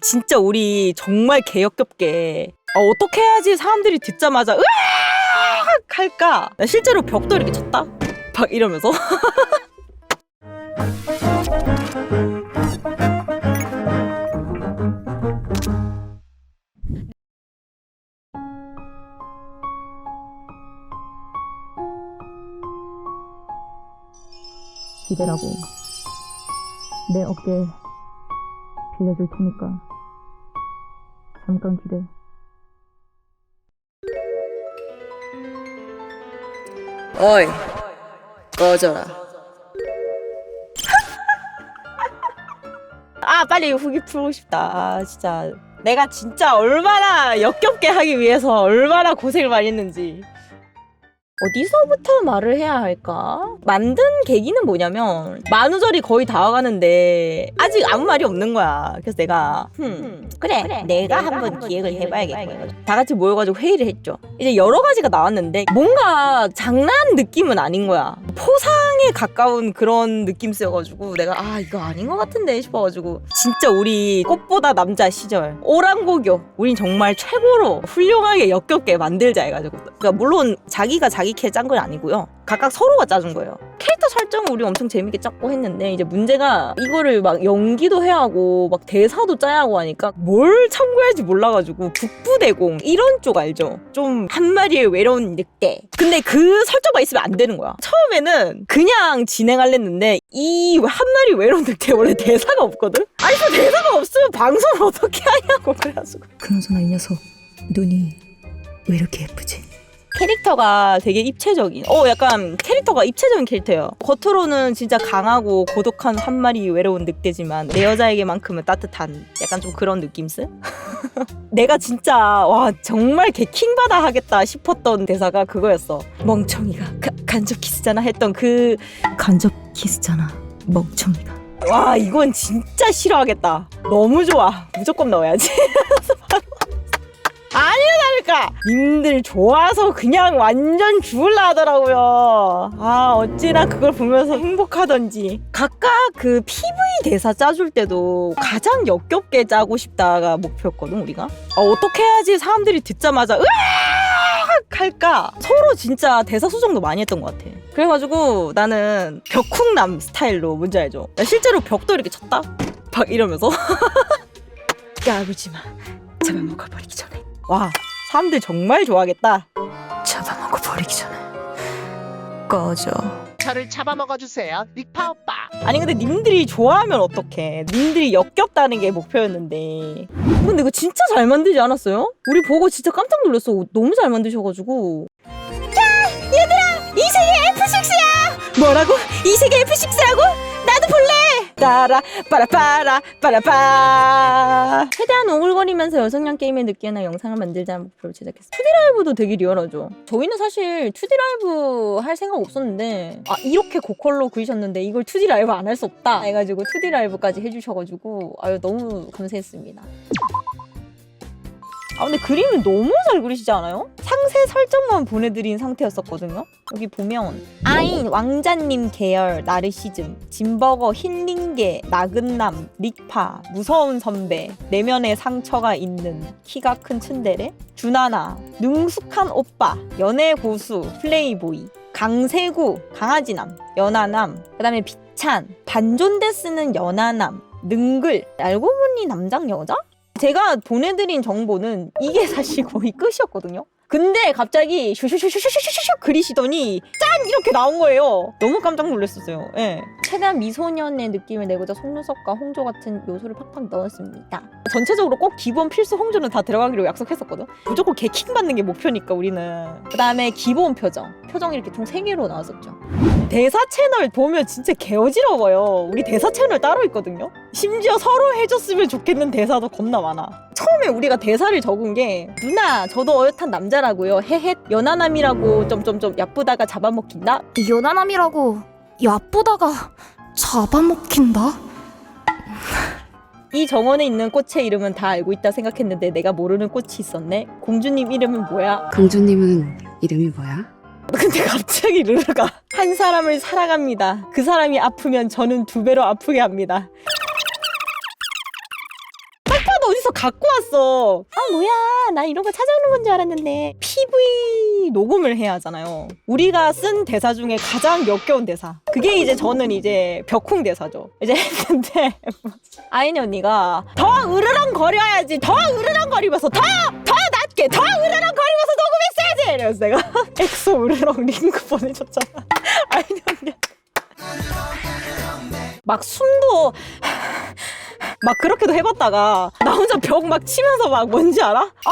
진짜 우리 정말 개역겹게 아, 어떻게 해야지 사람들이 듣자마자 으악 할까? 나 실제로 벽도 이렇게 쳤다. 막 이러면서 기대라고 내 어깨 빌려줄 테니까 잠깐 기대. 어이 꺼져라. 아 빨리 후기 풀고 싶다. 아, 진짜 내가 진짜 얼마나 역겹게 하기 위해서 얼마나 고생을 많이 했는지. 어디서부터 말을 해야 할까? 만든 계기는 뭐냐면 만우절이 거의 다 와가는데 아직 아무 말이 없는 거야. 그래서 내가 흠, 그래, 내가 한번 기획을 해봐야겠고 다 같이 모여가지고 회의를 했죠. 이제 여러 가지가 나왔는데 뭔가 장난 느낌은 아닌 거야. 포상에 가까운 그런 느낌 쓰여가지고 내가 아 이거 아닌 것 같은데 싶어가지고 진짜 우리 꽃보다 남자 시절 오랑고교 우린 정말 최고로 훌륭하게 역겹게 만들자 해가지고 그러니까 물론 자기가 자기 캐짠건 아니고요. 각각 서로가 짜준 거예요. 캐릭터 설정을 우리 엄청 재밌게 짰고 했는데 이제 문제가 이거를 막 연기도 해야 하고 막 대사도 짜야 하고 하니까 뭘 참고해야지 몰라가지고 북부대공 이런 쪽 알죠? 좀 한 마리의 외로운 늑대. 근데 그 설정만 있으면 안 되는 거야. 처음에는 그냥 진행할랬는데 이 한 마리 외로운 늑대 원래 대사가 없거든? 아니 그 대사가 없으면 방송을 어떻게 하냐고 그래가지고 그나저나 이 녀석 눈이 왜 이렇게 예쁘지? 캐릭터가 되게 입체적인 어 약간 캐릭터가 입체적인 캐릭터예요. 겉으로는 진짜 강하고 고독한 한 마리 외로운 늑대지만 내 여자에게만큼은 따뜻한 약간 좀 그런 느낌스? 내가 진짜 와 정말 개 킹받아 하겠다 싶었던 대사가 그거였어. 멍청이가 가- 간접 키스잖아 했던 그 간접 키스잖아. 멍청이가. 와 이건 진짜 싫어하겠다. 너무 좋아. 무조건 넣어야지 아니야 다를까. 님들 좋아서 그냥 완전 죽을라 하더라고요. 아 어찌나 그걸 보면서 행복하던지. 각각 그 PV 대사 짜줄 때도 가장 역겹게 짜고 싶다가 목표였거든 우리가. 아, 어떻게 해야지 사람들이 듣자마자 으악! 할까? 서로 진짜 대사 수정도 많이 했던 것 같아. 그래가지고 나는 벽쿵남 스타일로 뭔지 알죠? 나 실제로 벽도 이렇게 쳤다? 막 이러면서. 까불지마. 잡아먹어버리기 전에 와 사람들 정말 좋아하겠다 잡아먹어 버리기 전에 꺼져. 저를 잡아먹어 주세요, 닉파 오빠. 아니 근데 님들이 좋아하면 어떡해 님들이 역겹다는 게 목표였는데 근데 이거 진짜 잘 만들지 않았어요? 우리 보고 진짜 깜짝 놀랐어 너무 잘 만드셔가지고 야 얘들아 이 세계 F6야 뭐라고? 이 세계 F6라고? 나도 볼래 따라 빠라빠라 빠라빠. 최대한 오글거리면서 여성향 게임의 느끼는 영상을 만들자는 목표로 제작했어 2D 라이브도 되게 리얼하죠. 저희는 사실 2D 라이브 할 생각 없었는데 아 이렇게 고퀄로 그리셨는데 이걸 2D 라이브 안 할 수 없다 해가지고 2D 라이브까지 해주셔가지고 아유 너무 감사했습니다 아 근데 그림을 너무 잘 그리시지 않아요? 상세 설정만 보내드린 상태였었거든요 여기 보면 아인 왕자님 계열 나르시즘 진버거 힐링계 나근남 릭파 무서운 선배 내면에 상처가 있는 키가 큰 츤데레 주나나 능숙한 오빠 연애 고수 플레이보이 강세구 강아지남 연하남 그다음에 비찬 반존대 쓰는 연하남 능글 알고 보니 남장 여자 제가 보내드린 정보는 이게 사실 거의 끝이었거든요. 근데 갑자기 슈슈슈슈슈슈슈 그리시더니 짠 이렇게 나온 거예요. 너무 깜짝 놀랐었어요. 예. 최대한 미소년의 느낌을 내고자 속눈썹과 홍조 같은 요소를 팍팍 넣었습니다. 전체적으로 꼭 기본 필수 홍조는 다 들어가기로 약속했었거든. 무조건 개킹 받는 게 목표니까 우리는. 그다음에 기본 표정. 표정이 이렇게 총 3개로 나왔었죠. 대사 채널 보면 진짜 개어지러워요. 우리 대사 채널 따로 있거든요. 심지어 서로 해줬으면 좋겠는 대사도 겁나 많아. 처음에 우리가 대사를 적은 게 누나 저도 어엿한 남자라고요. 헤헷 연하남이라고 점점점 야쁘다가 잡아먹힌다. 연하남이라고 야쁘다가 잡아먹힌다? 이 정원에 있는 꽃의 이름은 다 알고 있다 생각했는데 내가 모르는 꽃이 있었네. 공주님 이름은 뭐야? 공주님은 이름이 뭐야? 근데 갑자기 르르가 한 사람을 사랑합니다. 그 사람이 아프면 저는 두 배로 아프게 합니다. 갖고 왔어. 아 뭐야 나 이런 거 찾아오는 건 줄 알았는데 PV 녹음을 해야 하잖아요. 우리가 쓴 대사 중에 가장 역겨운 대사. 그게 이제 저는 이제 벽쿵 대사죠. 이제 했는데 아이네 언니가 더 으르렁 거려야지 더 으르렁 거리면서 더더 낮게 더 으르렁 거리면서 녹음했어야지 이래서 내가 엑소 으르렁 링크 보내줬잖아. 아이네 언니. 막 숨도 막 그렇게도 해봤다가 나 혼자 벽 막 치면서 막 뭔지 알아? 아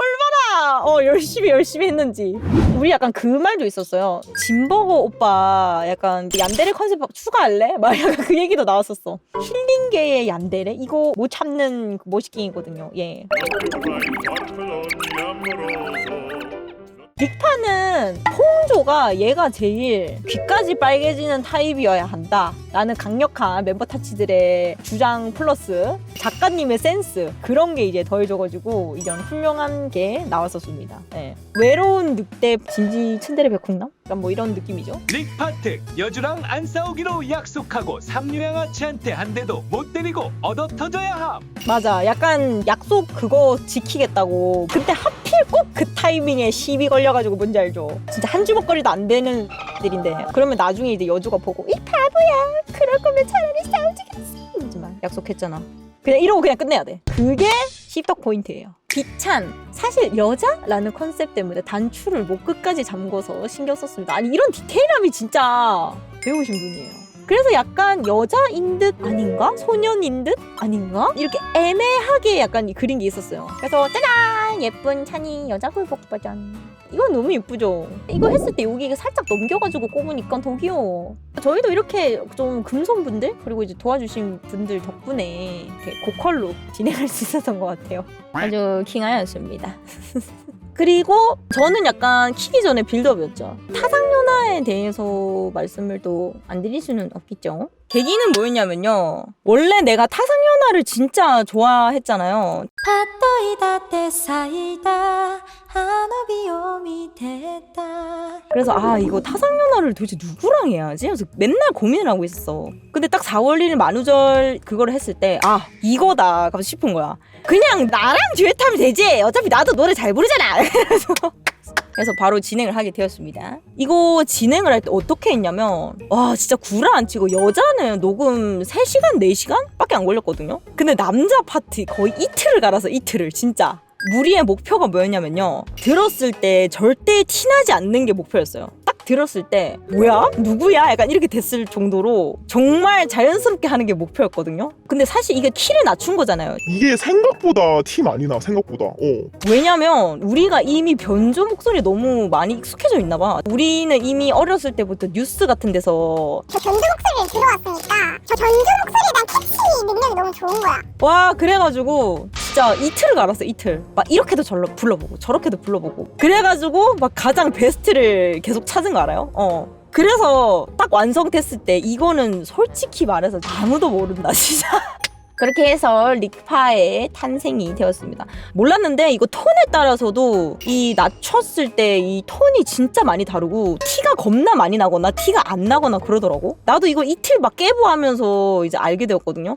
얼마나 어 열심히 열심히 했는지 우리 약간 그 말도 있었어요 짐버거 오빠 약간 얀데레 컨셉 추가할래? 막 약간 그 얘기도 나왔었어 힐링계의 얀데레? 이거 못 참는 그 모시킹이거든요 예 빅파는 퐁조가 얘가 제일 귀까지 빨개지는 타입이어야 한다. 라는 강력한 멤버 타치들의 주장 플러스 작가님의 센스 그런 게 이제 더해져가지고 이런 훌륭한 게 나왔었습니다. 예. 외로운 늑대 진지 츤데레 백콩남? 약간 뭐 이런 느낌이죠. 릭파트 여주랑 안 싸우기로 약속하고 삼류양아치한테 한 대도 못 때리고 얻어 터져야 함 맞아. 약간 약속 그거 지키겠다고. 근데 하필 꼭 그 타이밍에 시비 걸려가지고 뭔지 알죠? 진짜 한 주먹거리도 안 되는 들인데 그러면 나중에 이제 여주가 보고 이 바보야. 그럴 거면 차라리 싸우지겠어. 이러지만 약속했잖아. 그냥 이러고 그냥 끝내야 돼. 그게 씹덕 포인트예요. 비찬 사실 여자라는 컨셉 때문에 단추를 목 끝까지 잠궈서 신경 썼습니다. 아니 이런 디테일함이 진짜 배우신 분이에요. 그래서 약간 여자인 듯 아닌가? 소년인 듯 아닌가? 이렇게 애매하게 약간 그린 게 있었어요. 그래서 짜잔! 예쁜 찬이 여자 굴복 버전. 이건 너무 예쁘죠? 이거 했을 때 여기 살짝 넘겨가지고 꼽으니까 더 귀여워. 저희도 이렇게 좀 금손분들 그리고 이제 도와주신 분들 덕분에 이렇게 고컬로 진행할 수 있었던 것 같아요. 아주 킹하였습니다. 그리고 저는 약간 키기 전에 빌드업이었죠. 타상연화에 대해서 말씀을 또 안 드릴 수는 없겠죠. 계기는 뭐였냐면요. 원래 내가 타상연화를 진짜 좋아했잖아요. 그래서 아 이거 타상연화를 도대체 누구랑 해야지? 그래서 맨날 고민을 하고 있었어. 근데 딱 4월 1일 만우절 그거를 했을 때 아 이거다 싶은 거야. 그냥 나랑 듀엣하면 되지. 어차피 나도 노래 잘 부르잖아. 그래서 그래서 바로 진행을 하게 되었습니다. 이거 진행을 할 때 어떻게 했냐면 와 진짜 구라 안 치고 여자는 녹음 3시간 4시간 밖에 안 걸렸거든요. 근데 남자 파트 거의 이틀을 갈아서 이틀을 진짜 무리의 목표가 뭐였냐면요. 들었을 때 절대 티나지 않는 게 목표였어요. 딱 들었을 때 뭐야? 누구야? 약간 이렇게 됐을 정도로 정말 자연스럽게 하는 게 목표였거든요. 근데 사실 이게 키를 낮춘 거잖아요. 이게 생각보다 티 많이 나 생각보다 어 왜냐면 우리가 이미 변조 목소리에 너무 많이 익숙해져 있나 봐. 우리는 이미 어렸을 때부터 뉴스 같은 데서 저 전주 목소리를 들어왔으니까 저 전주 목소리에 대한 캐치 능력이 너무 좋은 거야. 와 그래가지고 진짜 이틀을 갈았어 이틀 막 이렇게도 절로 불러보고 저렇게도 불러보고 그래가지고 막 가장 베스트를 계속 찾은 거 알아요? 어 그래서 딱 완성됐을 때 이거는 솔직히 말해서 아무도 모른다 진짜 그렇게 해서 릭파의 탄생이 되었습니다. 몰랐는데 이거 톤에 따라서도 이 낮췄을 때 이 톤이 진짜 많이 다르고 티가 겁나 많이 나거나 티가 안 나거나 그러더라고. 나도 이거 이틀 막 깨부하면서 이제 알게 되었거든요.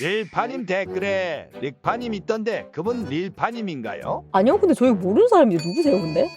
릴파님 댓글에 릭파님 있던데 그분 릴파님인가요? 아니요 근데 저희 모르는 사람인데 누구세요 근데?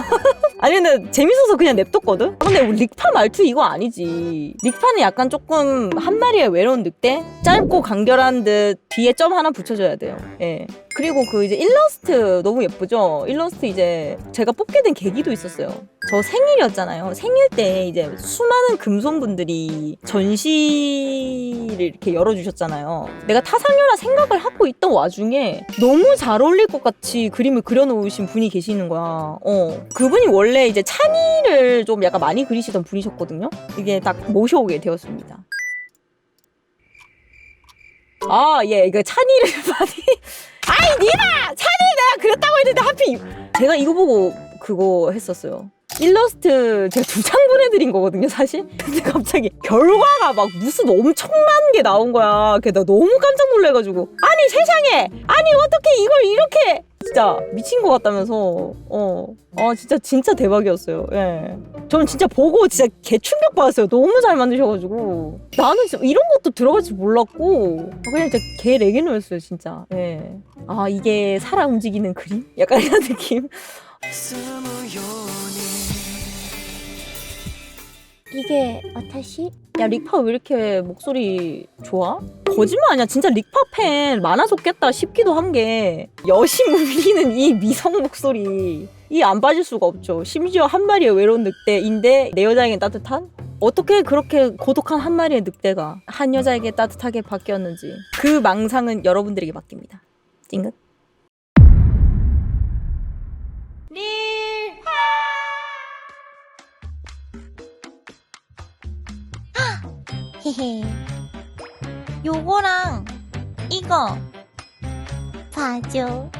아니 근데 재밌어서 그냥 냅뒀거든? 아, 근데 우리 릭파 말투 이거 아니지 릭파는 약간 조금 한 마리의 외로운 늑대? 짧고 간결한 듯 뒤에 점 하나 붙여줘야 돼요 예. 그리고 그 이제 일러스트 너무 예쁘죠? 일러스트 이제 제가 뽑게 된 계기도 있었어요. 저 생일이었잖아요. 생일 때 이제 수많은 금손분들이 전시를 이렇게 열어주셨잖아요. 내가 타상연화 생각을 하고 있던 와중에 너무 잘 어울릴 것 같이 그림을 그려놓으신 분이 계시는 거야. 어. 그분이 원래 이제 찬이를 좀 약간 많이 그리시던 분이셨거든요. 이게 딱 모셔오게 되었습니다. 아, 예, 이거 찬이를 많이. 아이, 니나! 찬이 내가 그랬다고 했는데 하필. 제가 이거 보고 그거 했었어요. 일러스트 제가 두 장 보내드린 거거든요, 사실. 근데 갑자기 결과가 막 무슨 엄청난 게 나온 거야. 그래서 나 너무 깜짝 놀래가지고. 아니, 세상에! 아니, 어떻게 이걸 이렇게 진짜 미친 것 같다면서 어, 아 진짜 진짜 대박이었어요. 예, 저는 진짜 보고 진짜 개 충격 받았어요. 너무 잘 만드셔가지고 나는 진짜 이런 것도 들어갈 줄 몰랐고 그냥 진짜 개 레게노였어요 진짜. 예, 아 이게 살아 움직이는 그림? 약간 이런 느낌. 이게 와타시? 야 릭파 왜 이렇게 목소리 좋아? 거짓말 아니야. 진짜 릭파 팬 많아졌겠다 싶기도 한 게 여심 울리는 이 미성 목소리. 이 안 빠질 수가 없죠. 심지어 한 마리의 외로운 늑대인데 내 여자에겐 따뜻한? 어떻게 그렇게 고독한 한 마리의 늑대가 한 여자에게 따뜻하게 바뀌었는지 그 망상은 여러분들에게 맡깁니다. 찡긋. 헤헤. 요거랑 이거 봐줘.